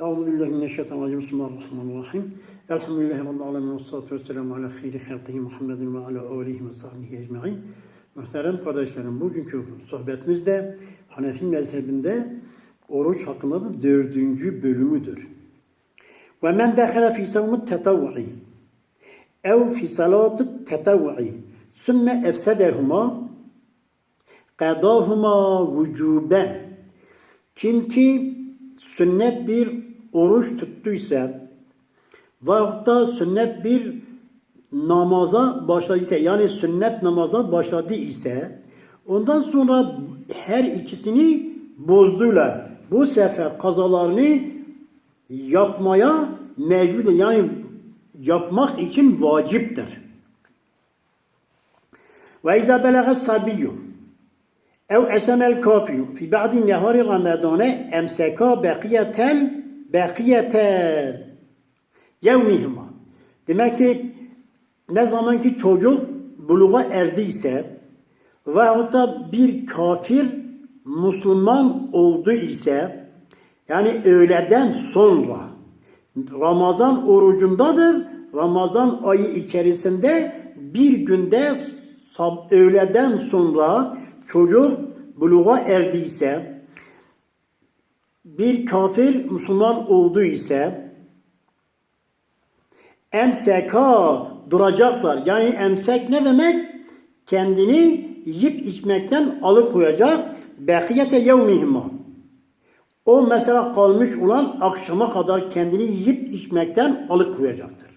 Euzu billahi mineşşeytanirracim. Bismillahirrahmanirrahim. Elhamdülillahi rabbil alamin ve salatu vesselamu ala hayri halqihi Muhammedin ve ala alihi ve sahbihi ecmaîn. Muhterem kardeşlerim, bugünkü sohbetimizde Hanefi mezhebinde oruç hakkında da dördüncü bölümüdür. Ve men dehale fi savmi tetavvu'i ev fi salatı tetavvu'i sümme efsedehuma qadahuma vücuben kim ki sünnet bir oruç tuttuysa veyahut sünnet bir namaza başladıysa yani sünnet namaza başladı ise ondan sonra her ikisini bozdular. Bu sefer kazalarını yapmaya mecbur yani yapmak için vaciptir. Ve izâ belâgâ sabiyyû ev esemel kafirû fi ba'di nehâri ramâdâne emsekâ bekîyetel Bekiyete yevmihima. Demek ki ne zaman ki çocuk buluğa erdiyse veyahut da bir kafir Müslüman oldu ise yani öğleden sonra Ramazan orucundadır. Ramazan ayı içerisinde bir günde öğleden sonra çocuk buluğa erdiyse bir kafir Müslüman oldu ise emseka duracaklar. Yani emsek ne demek? Kendini yiyip içmekten alıkoyacak. Bekiyete yevmihima. O mesela kalmış olan akşama kadar kendini yiyip içmekten alıkoyacaktır.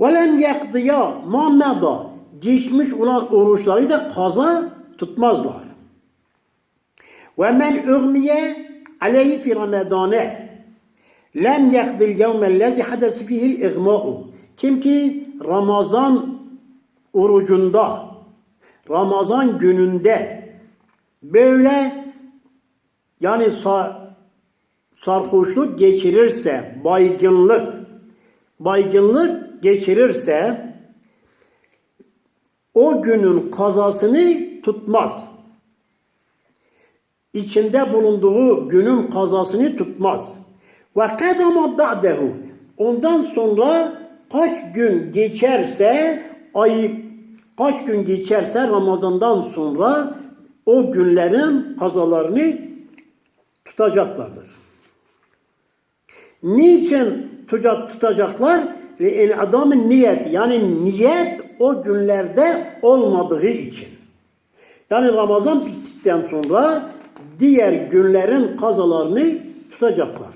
Velen yakdiya ma meda geçmiş olan oruçları da kaza tutmazlar. Ve men ugmiye aleyhi fi ramadane lem yakdil yevmen lezi hadesi fihil igma'u. Kim ki Ramazan orucunda, Ramazan gününde böyle yani sar, sarhoşluk geçirirse, baygınlık, baygınlık geçirirse o günün kazasını tutmaz. İçinde bulunduğu günün kazasını tutmaz. Ve kadama ba'dehu ondan sonra kaç gün geçerse ay kaç gün geçerse Ramazan'dan sonra o günlerin kazalarını tutacaklardır. Niçin tuca- tutacaklar? Ve el adamın niyet yani niyet o günlerde olmadığı için. Yani Ramazan bittikten sonra diğer günlerin kazalarını tutacaklar.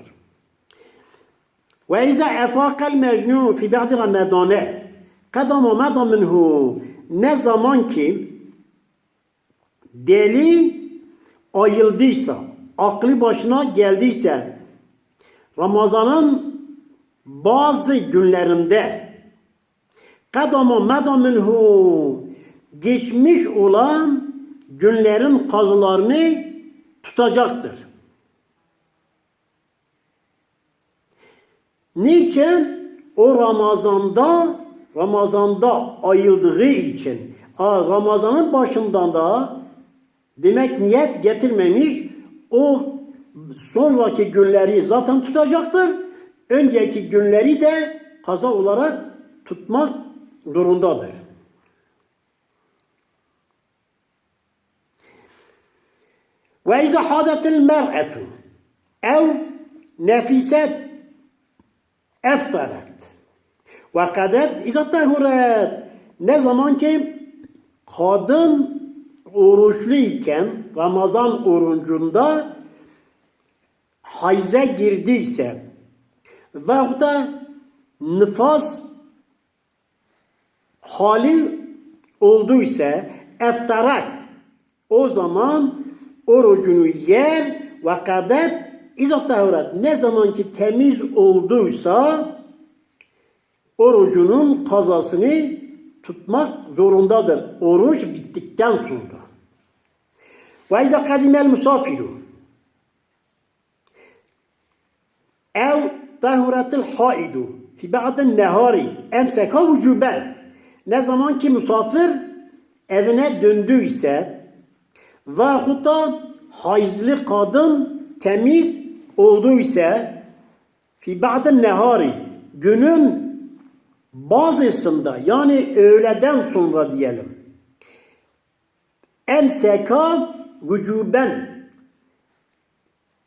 Ve izâ efâkel mecnûn fi ba'di ramadâne kadama mada minhu ne zaman ki deli ayıldıysa, aklı başına geldiyse Ramazan'ın bazı günlerinde kadama mada minhu geçmiş olan günlerin kazılarını tutacaktır. Niçin? O Ramazan'da Ramazan'da ayıldığı için. Ramazan'ın başından da demek niyet getirmemiş. O sonraki günleri zaten tutacaktır. Önceki günleri de kaza olarak tutmak durumdadır. İzâ hâdetil mer'etu ev nefiset eftaret ve kadet izâ tehuret ne zaman ki kadın oruçluyken Ramazan orucunda hayze girdiyse veyahut da nifas hali olduysa eftarat o zaman orucunu yer ve kadet izah tahurat ne zaman ki temiz olduysa orucunun kazasını tutmak zorundadır. Oruç bittikten sonra. Ve izâ kadimel musafiru ev tahuretil haidu fi ba'den nehari emseka vücuben ne zaman ki misafir evine döndüyse veyahut da hayızlı kadın temiz olduysa fi ba'den nehari günün bazısında yani öğleden sonra diyelim en seka vücuben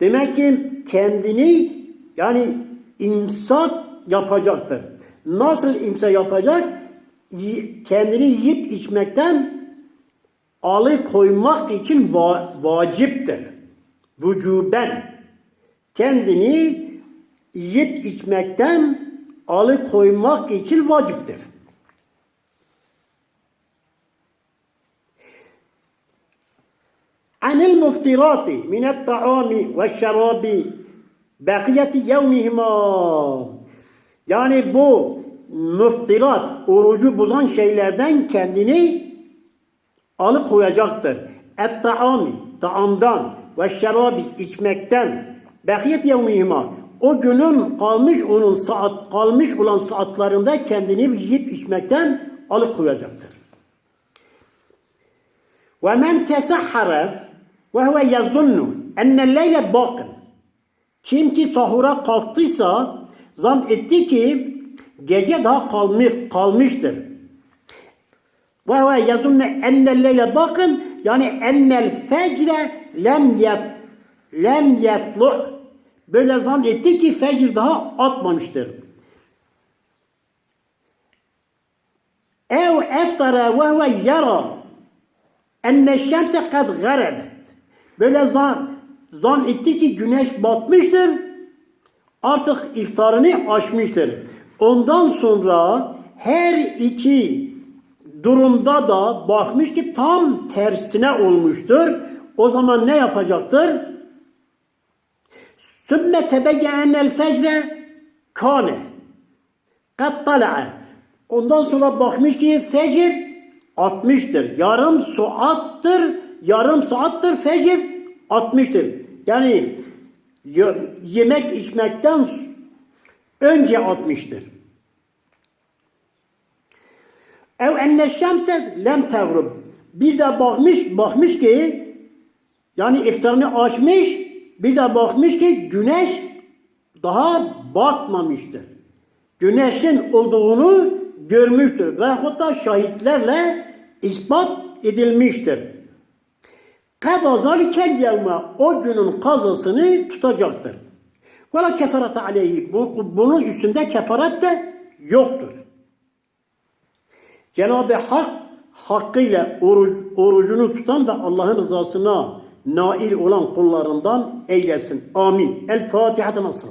demek ki kendini yani imsak yapacaktır. Nasıl imsak yapacak? Kendini yiyip içmekten alıkoymak için va vaciptir. Vücuben. Kendini yiyip içmekten alıkoymak için vaciptir. Anil muftirati minet taami ve şerabi bakiyeti yevmihima. Yani bu müftirat, orucu bozan şeylerden kendini alıkoyacaktır. Et taami, taamdan ve şerabi içmekten bakiyet yevmihima o günün kalmış onun saat kalmış olan saatlerinde kendini yiyip içmekten alıkoyacaktır. Ve men tesahhara ve huve yazunnu ennel leyle bakın. Kim ki sahura kalktıysa zan etti ki gece daha kalmış, kalmıştır. Ve huve yazunnu ennel leyle bakın yani ennel fecre lem yet lem yetlu böyle zan etti ki fecr daha atmamıştır. Ev eftara ve huve yara enne şemse kad garebet. Böyle zan, zan etti ki güneş batmıştır. Artık iftarını açmıştır. Ondan sonra her iki durumda da bakmış ki tam tersine olmuştur. O zaman ne yapacaktır? Sümme tebeyyennel fecre kane. Kad tala'a. Ondan sonra bakmış ki fecir 60'tır. Yarım saattır. Yarım saattır fecir 60'tır. Yani ye- yemek içmekten önce 60'tır. Ev enne şemse lem tegrub. Bir de bakmış bakmış ki yani iftarını açmış bir de bakmış ki güneş daha batmamıştır. Güneşin olduğunu görmüştür ve hatta şahitlerle ispat edilmiştir. Kada zalikel yevme o günün kazasını tutacaktır. Ve la keferete aleyhi. Bu- Bunun üstünde kefaret de yoktur. Cenab-ı Hak hakkıyla oruç, orucunu tutan ve Allah'ın rızasına nail olan kullarından eylesin. Amin. El Fatiha nasıl?